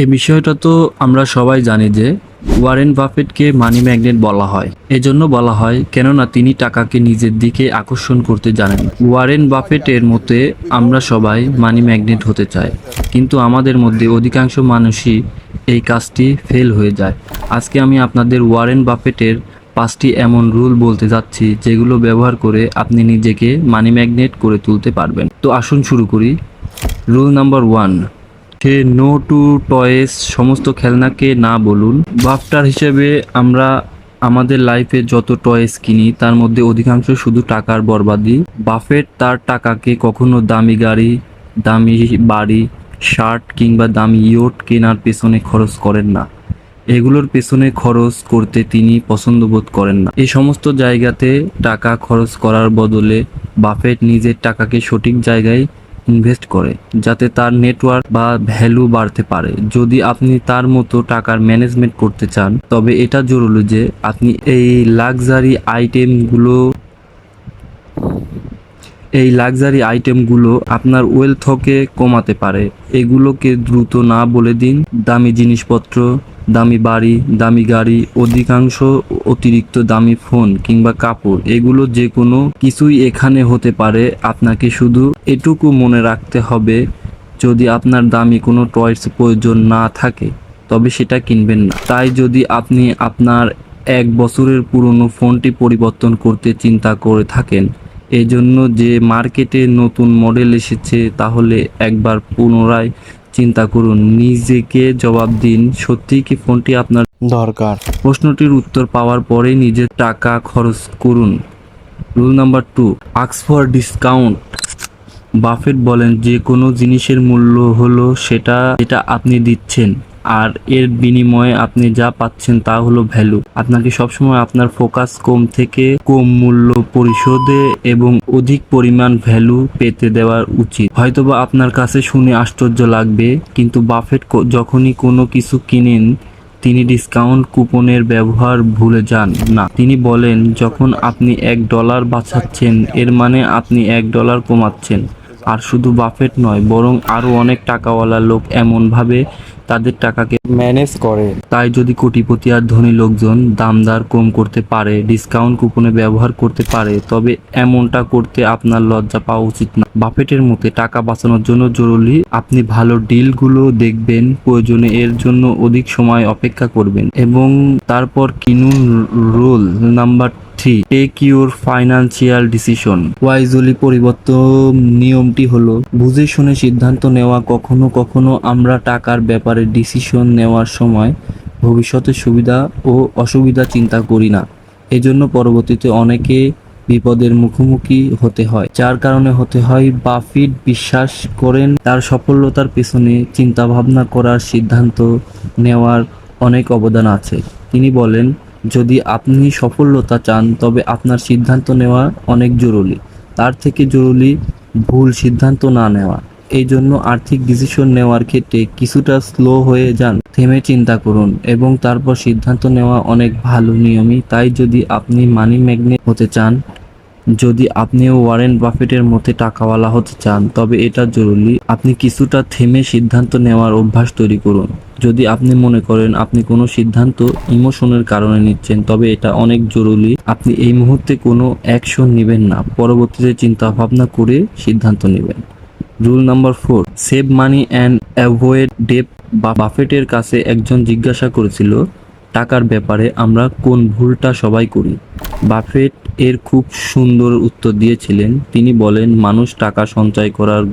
এই বিষয়টা তো আমরা সবাই জানি যে ওয়ারেন বাফেটকে মানি ম্যাগনেট বলা হয়। এজন্য বলা হয়, কেননা তিনি টাকাকে নিজের দিকে আকর্ষণ করতে জানেন। ওয়ারেন বাফেটের মতে, আমরা সবাই মানি ম্যাগনেট হতে চাই। কিন্তু আমাদের মধ্যে অধিকাংশ মানুষই এই কাজটি ফেল হয়ে যায়। আজকে আমি আপনাদের ওয়ারেন বাফেটের পাঁচটি এমন রুল বলতে যাচ্ছি, যেগুলো ব্যবহার করে আপনি নিজেকে মানি ম্যাগনেট করে তুলতে পারবেন। তো আসুন শুরু করি। Rule number one say no to toys সমস্ত খেলনাকে না বলুন। বাফটার হিসেবে আমরা আমাদের লাইফে যত টয়েস কিনি, তার মধ্যে অধিকাংশ শুধু টাকার বরবাদি বাফেট তার টাকাকে কখনো দামি গাড়ি, দামি বাড়ি শার্ট কিংবা দামি ইয়ট কেনার পেছনে খরচ করেন না। এগুলোর পেছনে খরচ করতে তিনি পছন্দ বোধ করেন না। এই সমস্ত জায়গাতে টাকা খরচ করার বদলে বাফেট নিজের টাকাকে সঠিক জায়গায় ইনভেস্ট করে, যাতে তার নেটওয়ার্ক বা ভ্যালু বাড়তে পারে। যদি আপনি তার মতো টাকার ম্যানেজমেন্ট করতে চান, তবে এটা জরুরি যে আপনি এই লাক্সারি আইটেমগুলো এই লাক্সারি আইটেমগুলো আপনার ওয়েলথকে কমাতে পারে। এগুলোকে দ্রুত না বলে দিন। দামি জিনিসপত্র দামি বাড়ি, দামি গাড়ি, অধিকাংশ অতিরিক্ত দামি ফোন কিংবা কাপড়। এগুলো যে কোনো কিছুই এখানে হতে পারে। আপনাকে শুধু এটুকু মনে রাখতে হবে, যদি আপনার দামি কোনো টয়েস প্রয়োজন না থাকে, তবে সেটা কিনবেন না। তাই যদি আপনি আপনার এক বছরের পুরনো ফোনটি পরিবর্তন করতে চিন্তা করে থাকেন, এজন্য যে মার্কেটে নতুন মডেল এসেছে, তাহলে একবার পুনরায় চিন্তা করুন নিজেকে জবাব দিন। সত্যি কি ফোনটি আপনার দরকার? প্রশ্নটির উত্তর পাওয়ার পরে নিজের টাকা খরচ করুন। রুল নাম্বার টু আক্স ফর ডিসকাউন্ট। বাফেট বলেন যে কোনো জিনিসের মূল্য হলো সেটা যেটা আপনি দিচ্ছেন। আর এর বিনিময়ে আপনি যা পাচ্ছেন তা হলো ভ্যালু আপনাকে সবসময় আপনার ফোকাস কম থেকে কম মূল্য পরিশোধে এবং অধিক পরিমাণ ভ্যালু পেতে দেওয়ার উচিত। হয়তোবা আপনার কাছে শুনে আশ্চর্য লাগবে, কিন্তু বাফেট যখনই কোনো কিছু কিনেন, তিনি ডিসকাউন্ট কুপনের ব্যবহার ভুলে যান না। তিনি বলেন, যখন আপনি এক ডলার বাঁচাচ্ছেন, এর মানে আপনি এক ডলার কমাচ্ছেন। আর শুধু বাফেট নয়, বরং আরও অনেক টাকাওয়ালা লোক এমনভাবে তাদের টাকাকে ম্যানেজ করে। তাই যদি কোটিপতি আর ধনী লোকজন দামদার কম করতে পারে ডিসকাউন্ট কুপনে ব্যবহার করতে পারে তবে এমনটা করতে আপনার লজ্জা পাওয়া উচিত না। বাফেটের মতে টাকা বাঁচানোর জন্য জরুরি আপনি ভালো ডিলগুলো দেখবেন প্রয়োজনে এর জন্য অধিক সময় অপেক্ষা করবেন এবং তারপর কিনুন rule number three take your financial decision wisely পরিবর্তন নিয়মটি হলো, বুঝে শুনে সিদ্ধান্ত নেওয়া, কখনো কখনো আমরা টাকার ব্যাপারে ডিসিশন নেওয়ার সময় ভবিষ্যতের সুবিধা ও অসুবিধা চিন্তা করি না। এজন্য পরবর্তীতে অনেকে বিপদের মুখোমুখি হতে হয়। যার কারণে হতে হয়, বাফিট বিশ্বাস করেন, তার সফলতার পেছনে চিন্তা ভাবনা করার সিদ্ধান্ত নেওয়ার অনেক অবদান আছে। তিনি বলেন যদি আপনি সফলতা চান, তবে আপনার সিদ্ধান্ত নেওয়া অনেক জরুরি। তার থেকে জরুরি ভুল সিদ্ধান্ত না নেওয়া। এই জন্য আর্থিক ডিসিশন নেওয়ার ক্ষেত্রে কিছুটা স্লো হয়ে যান। থেমে চিন্তা করুন এবং তারপর সিদ্ধান্ত নেওয়া অনেক ভালো নিয়মই। তাই যদি আপনি মানি ম্যাগনেট হতে চান যদি আপনিও ওয়ারেন বাফেটের মধ্যে টাকাওয়ালা হতে চান, তবে এটা জরুরি। আপনি কিছুটা থেমে সিদ্ধান্ত নেওয়ার অভ্যাস তৈরি করুন। যদি আপনি মনে করেন আপনি কোনো সিদ্ধান্ত ইমোশনের কারণে নিচ্ছেন, তবে এটা অনেক জরুরি। আপনি এই মুহূর্তে কোনো অ্যাকশন নেবেন না। পরবর্তীতে চিন্তা ভাবনা করে সিদ্ধান্ত নেবেন। Rule number four, save money and avoid debt. বা বাফেটের কাছে একজন জিজ্ঞাসা করেছিল, টাকার ব্যাপারে আমরা কোন ভুলটা সবাই করি? বাফেট এর খুব সুন্দর উত্তর দিয়েছিলেন। তিনি বলেন, মানুষ টাকা সঞ্চয় করার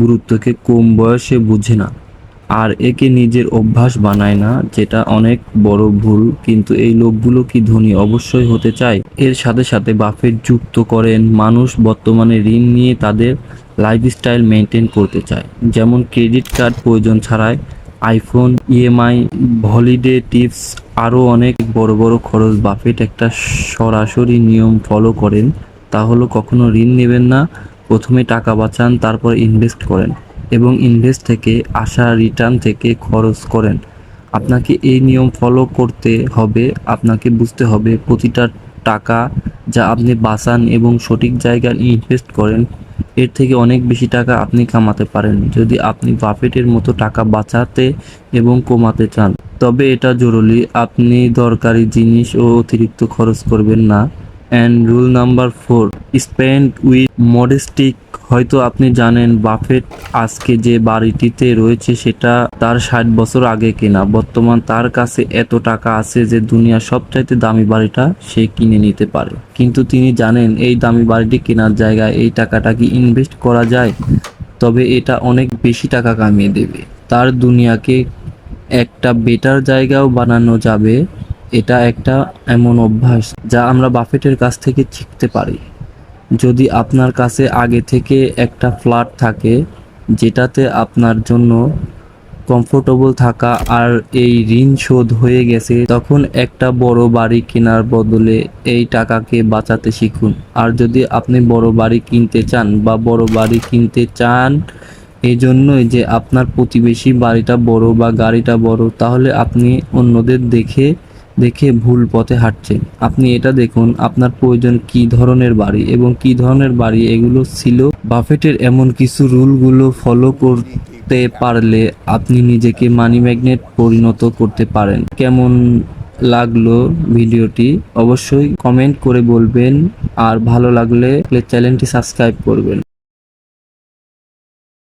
গুরুত্বকে কম বয়সে বুঝে না। আর একে নিজের অভ্যাস বানায় না, যেটা অনেক বড় ভুল। কিন্তু এই লোকগুলো কি ধনী? অবশ্যই হতে চায়। এর সাথে সাথে বাফেট যুক্ত করেন, মানুষ বর্তমানে ঋণ নিয়ে তাদের লাইফস্টাইল মেনটেন করতে চায়। যেমন ক্রেডিট কার্ড প্রয়োজন ছাড়াই আইফোন ইএমআই হলিডে টিপস আরও অনেক বড় বড় খরচ বাফেট একটা সরাসরি নিয়ম ফলো করেন, তা হলো কখনো ঋণ নেবেন না, প্রথমে টাকা বাঁচান, তারপর ইনভেস্ট করেন এবং ইনভেস্ট থেকে আসা রিটার্ন থেকে খরচ করেন। আপনাকে এই নিয়ম ফলো করতে হবে, আপনাকে বুঝতে হবে প্রতিটা টাকা যা আপনি বাঁচান এবং সঠিক জায়গায় ইনভেস্ট করেন, এর থেকে অনেক বেশি টাকা আপনি কামাতে পারেন। যদি আপনি বাফেটের মতো টাকা বাঁচাতে এবং কমাতে চান তবে এটা জরুরি। আপনি দরকারি জিনিস ও অতিরিক্ত খরচ করবেন না। And rule number four spend with modesty হয়তো আপনি জানেন, বাফেট আজকে যে বাড়িটিতে রয়েছে সেটা তার ষাট বছর আগে কেনা। বর্তমান তার কাছে এত টাকা আছে যে দুনিয়ার সবচাইতে দামি বাড়িটা সে কিনে নিতে পারে। কিন্তু তিনি জানেন, এই দামি বাড়িটি কেনার জায়গায় এই টাকাটা কি ইনভেস্ট করা যায়? তবে এটা অনেক বেশি টাকা কামিয়ে দেবে। তার দুনিয়াকে একটা বেটার জায়গাও বানানো যাবে, এটা একটা এমন অভ্যাস যা আমরা বাফেটের কাছ থেকে শিখতে পারি। যদি আপনার কাছে আগে থেকে একটা ফ্ল্যাট থাকে, যেটাতে আপনার জন্য কমফোর্টেবল থাকা আর এই ঋণ শোধ হয়ে গেছে, তখন একটা বড় বাড়ি কেনার বদলে এই টাকাকে বাঁচাতে শিখুন। আর যদি আপনি বড় বাড়ি কিনতে চান বা বড় বাড়ি কিনতে চান এই জন্যই যে আপনার প্রতিবেশী বাড়িটা বড় বা গাড়িটা বড়, তাহলে আপনি অন্যদের দেখে দেখে ভুল পথে হাঁটছেন। আপনি এটা দেখুন, আপনার প্রয়োজন কি ধরনের বাড়ি এবং কি ধরনের বাড়ি এগুলো ছিল। বাফেটের এমন কিছু রুলগুলো ফলো করতে পারলে আপনি নিজেকে মানি ম্যাগনেট পরিণত করতে পারেন। কেমন লাগল ভিডিওটি অবশ্যই কমেন্ট করে বলবেন। আর ভালো লাগলে চ্যানেলটি সাবস্ক্রাইব করবেন।